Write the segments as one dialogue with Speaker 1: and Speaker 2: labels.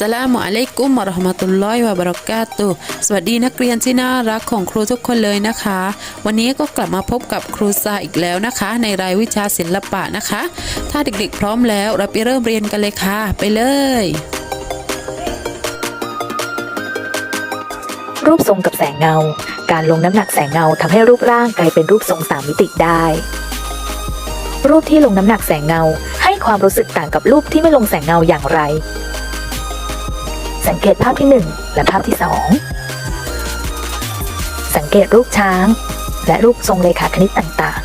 Speaker 1: สลามุอะลัยกุมวะราะห์มะตุลลอฮิวะบะเราะกาตุสวัสดีนักเรียนที่น่ารักของครูทุกคนเลยนะคะ วันนี้ก็กลับมาพบกับครูซาอีกแล้วนะคะ ในรายวิชาศิลปะนะคะ ถ้าเด็กๆ พร้อมแล้วเราไปเริ่มเรียนกันเลยค่ะ ไปเลย
Speaker 2: รูปทรงกับแสงเงา การลงน้ำหนักแสงเงาทำให้รูปร่างกลายเป็นรูปทรงสามมิติได้ รูปที่ลงน้ำหนักแสงเงา ให้ความรู้สึกต่างกับรูปที่ไม่ลงแสงเงาอย่างไร สังเกตภาพที่ 1 และภาพที่ 2 สังเกตรูปช้าง และรูปทรงเลขาคณิตต่าง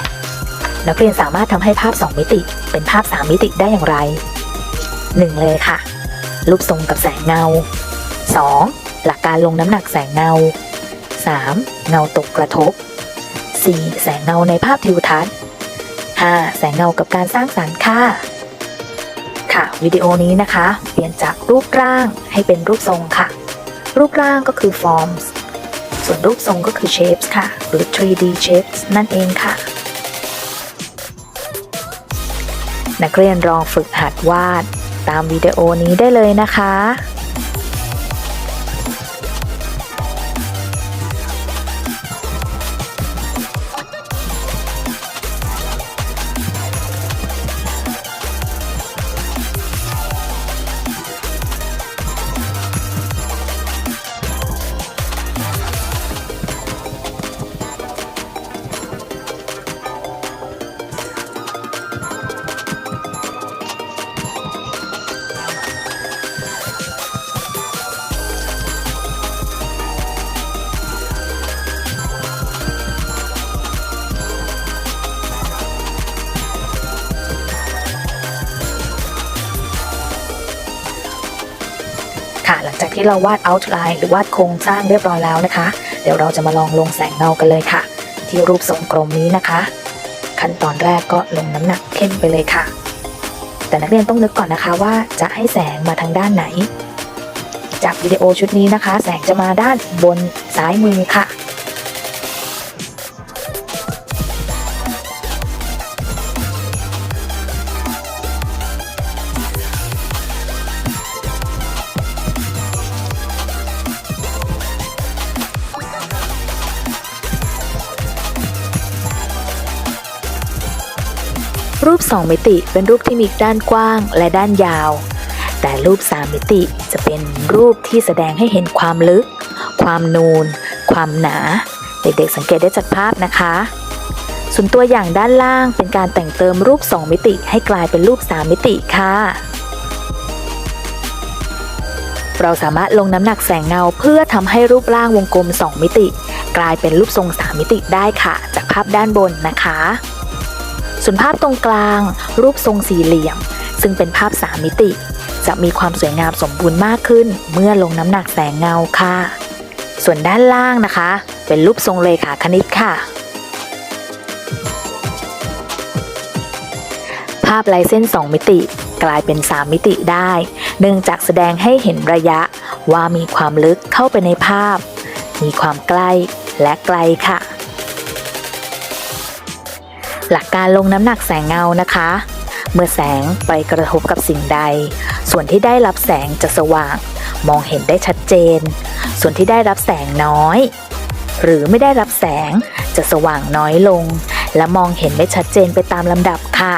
Speaker 2: ๆ นักเรียนสามารถทำให้ภาพ 2 มิติเป็นภาพ 3 มิติได้อย่างไร 1 เลยค่ะ รูปทรงกับแสงเงา 2. หลักการลงน้ำหนักแสงเงา 3. เงาตกกระทบ 4. แสงเงาในภาพทิวทัศน์ 5. แสงเงากับการสร้างสรรค์ค่ะ ค่ะ วิดีโอนี้นะคะ เปลี่ยนจากรูปร่างให้เป็นรูปทรงค่ะ รูปร่างก็คือ forms ส่วนรูปทรงก็คือ shapes ค่ะ หรือ 3D shapes นั่นเองค่ะ นักเรียนลองฝึกหัดวาดตามวิดีโอนี้ได้เลยนะคะ ค่ะ หลังจากที่เราวาด outline หรือวาดโครงสร้างเรียบร้อยแล้วนะคะ เดี๋ยวเราจะมาลองลงแสงเงากันเลยค่ะ ที่รูปทรงกลมนี้นะคะ ขั้นตอนแรกก็ลงน้ำหนักเข้มไปเลยค่ะ แต่นักเรียนต้องนึกก่อนนะคะว่าจะให้แสงมาทางด้านไหน จากวิดีโอชุดนี้นะคะ แสงจะมาด้านบนซ้ายมือค่ะ รูป 2 มิติเป็นรูปที่มีด้านกว้างและด้านยาว แต่รูป 3 มิติจะเป็นรูปที่แสดงให้เห็นความลึก ความนูน ความหนา เด็กๆสังเกตได้จากภาพนะคะ ส่วนตัวอย่างด้านล่างเป็นการแต่งเติมรูป 2 มิติให้กลายเป็นรูป 3 มิติค่ะเราสามารถลงน้ำหนักแสงเงาเพื่อทำให้รูปร่างวงกลม 2 มิติ กลายเป็นรูปทรง 3 มิติได้ค่ะ จากภาพด้านบนนะคะ ส่วนภาพตรงกลาง รูปทรงสี่เหลี่ยม ซึ่งเป็นภาพ3มิติ จะมีความสวยงามสมบูรณ์มากขึ้น เมื่อลงน้ำหนักแสงเงาค่ะ ส่วนด้านล่างนะคะ เป็นรูปทรงเลขาคณิตค่ะ ภาพลายเส้น 2 มิติ กลายเป็น 3 มิติได้ เนื่องจากแสดงให้เห็นระยะว่ามีความลึกเข้าไปในภาพ มีความใกล้และไกลค่ะ หลักการลงน้ำหนักแสงเงานะคะ เมื่อแสงไปกระทบกับสิ่งใด ส่วนที่ได้รับแสงจะสว่าง มองเห็นได้ชัดเจน ส่วนที่ได้รับแสงน้อย หรือไม่ได้รับแสงจะสว่างน้อยลง และมองเห็นไม่ชัดเจนไปตามลำดับค่ะ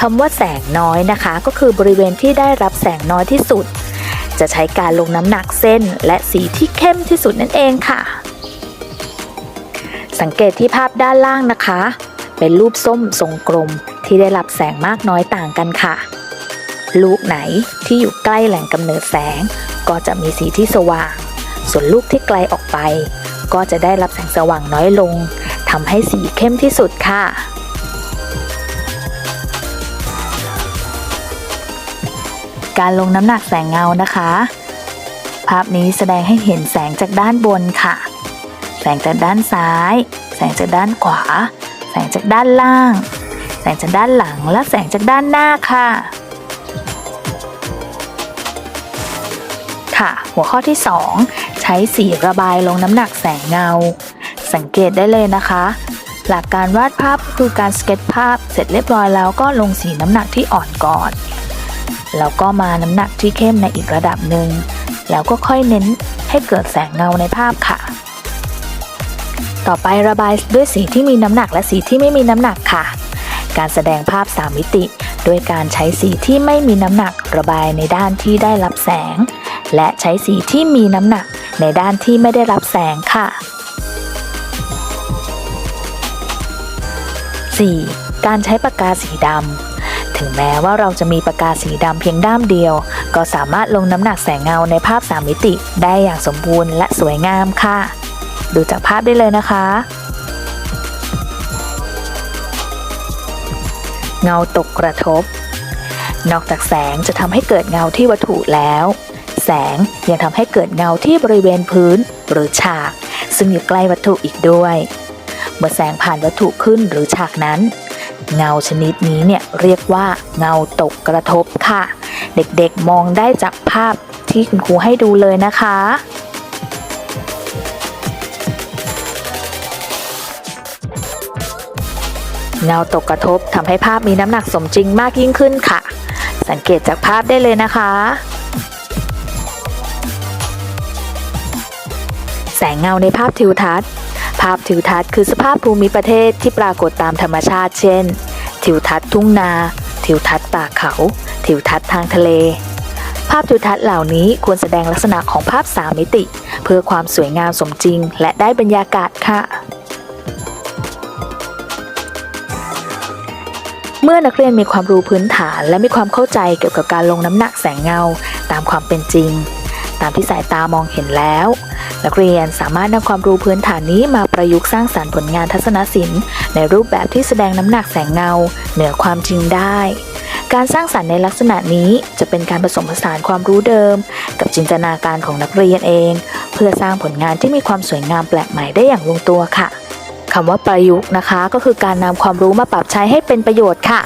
Speaker 2: คำว่าแสงน้อยนะคะ ก็คือบริเวณที่ได้รับแสงน้อยที่สุด จะใช้การลงน้ำหนักเส้น และสีที่เข้มที่สุดนั่นเองค่ะ สังเกตที่ภาพด้านล่างนะคะ เป็นรูปส้มทรงกลมที่ได้รับแสงมากน้อยต่างกันค่ะ ลูกไหนที่อยู่ใกล้แหล่งกำเนิดแสง ก็จะมีสีที่สว่าง ส่วนลูกที่ไกลออกไป ก็จะได้รับแสงสว่างน้อยลงทำให้สีเข้มที่สุดค่ะ การลงน้ำหนักแสงเงานะคะ ภาพนี้แสดงให้เห็นแสงจากด้านบนค่ะ แสงจากด้านซ้าย แสงจากด้านขวา แสงจากด้านล่าง แสงจากด้านหลังและแสงจากด้านหน้าค่ะ ค่ะ หัวข้อที่ 2 ใช้สีระบายลงน้ำหนักแสงเงา สังเกตได้เลยนะคะ หลักการวาดภาพคือการสเก็ตภาพเสร็จเรียบร้อยแล้วก็ลงสีน้ำหนักที่อ่อนก่อน แล้วก็มาน้ำหนักที่เข้มในอีกระดับหนึ่งแล้วก็ค่อยเน้นให้เกิดแสงเงาในภาพค่ะ ต่อไประบายด้วยสีที่มีน้ำหนักและสีที่ไม่มีน้ำหนักค่ะ การแสดงภาพ 3 มิติ โดยการใช้สีที่ไม่มีน้ำหนัก ระบายในด้านที่ได้รับแสง และใช้สีที่มีน้ำหนักในด้านที่ไม่ได้รับแสงค่ะ 4. การใช้ปากกาสีดำ ถึงแม้ว่าเราจะมีปากกาสีดำเพียงด้ามเดียว ก็สามารถลงน้ำหนักแสงเงาในภาพ 3 มิติ ได้อย่างสมบูรณ์และสวยงามค่ะ ดูจากภาพได้เลยนะคะ เงาตกกระทบ นอกจากแสงจะทำให้เกิดเงาที่วัตถุแล้ว แสงยังทำให้เกิดเงาที่บริเวณพื้นหรือฉาก ซึ่งอยู่ใกล้วัตถุอีกด้วย เมื่อแสงผ่านวัตถุขึ้นหรือฉากนั้น เงาชนิดนี้เนี่ยเรียกว่าเงาตกกระทบค่ะ เด็กๆมองได้จากภาพที่คุณครูให้ดูเลยนะคะ เงาตกกระทบทำให้ภาพมีน้ำหนักสมจริงมากยิ่งขึ้นค่ะ สังเกตจากภาพได้เลยนะคะ แสงเงาในภาพทิวทัศน์ ภาพทิวทัศน์คือสภาพภูมิประเทศที่ปรากฏตามธรรมชาติ เช่น ทิวทัศน์ทุ่งนา ทิวทัศน์ป่าเขา ทิวทัศน์ทางทะเล ภาพทิวทัศน์เหล่านี้ควรแสดงลักษณะของภาพสามมิติ เพื่อความสวยงามสมจริง และได้บรรยากาศค่ะ เมื่อนักเรียนมีความรู้พื้นฐานและมีความเข้าใจเกี่ยวกับการลงน้ำหนักแสงเงาตามความเป็นจริง ตามที่สายตามองเห็นแล้ว นักเรียนสามารถนำความรู้พื้นฐานนี้มาประยุกต์สร้างสรรค์ผลงานทัศนศิลป์ ในรูปแบบที่แสดงน้ำหนักแสงเงา เหนือความจริงได้ การสร้างสรรค์ในลักษณะนี้จะเป็นการผสมผสานความรู้เดิม กับจินตนาการของนักเรียนเอง เพื่อสร้างผลงานที่มีความสวยงามแปลกใหม่ได้อย่างลงตัวค่ะ คำว่าประยุกต์นะคะ ก็คือการนำความรู้มาปรับใช้ให้เป็นประโยชน์ค่ะ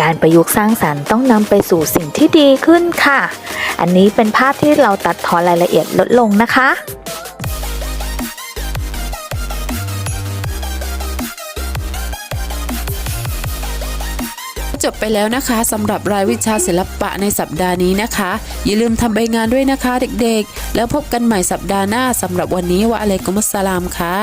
Speaker 2: การประยุกต์สร้างสรรค์ต้องนำไปสู่สิ่งที่ดีขึ้นค่ะ อันนี้เป็นภาพที่เราตัดทอนรายละเอียดลดลงนะคะ
Speaker 1: จบไปแล้วนะคะสำหรับรายวิชาศิลปะในสัปดาห์นี้นะคะ อย่าลืมทำใบงานด้วยนะคะเด็กๆ แล้วพบกันใหม่สัปดาห์หน้าสำหรับวันนี้ว่าอะไรกุมุสสลามค่ะ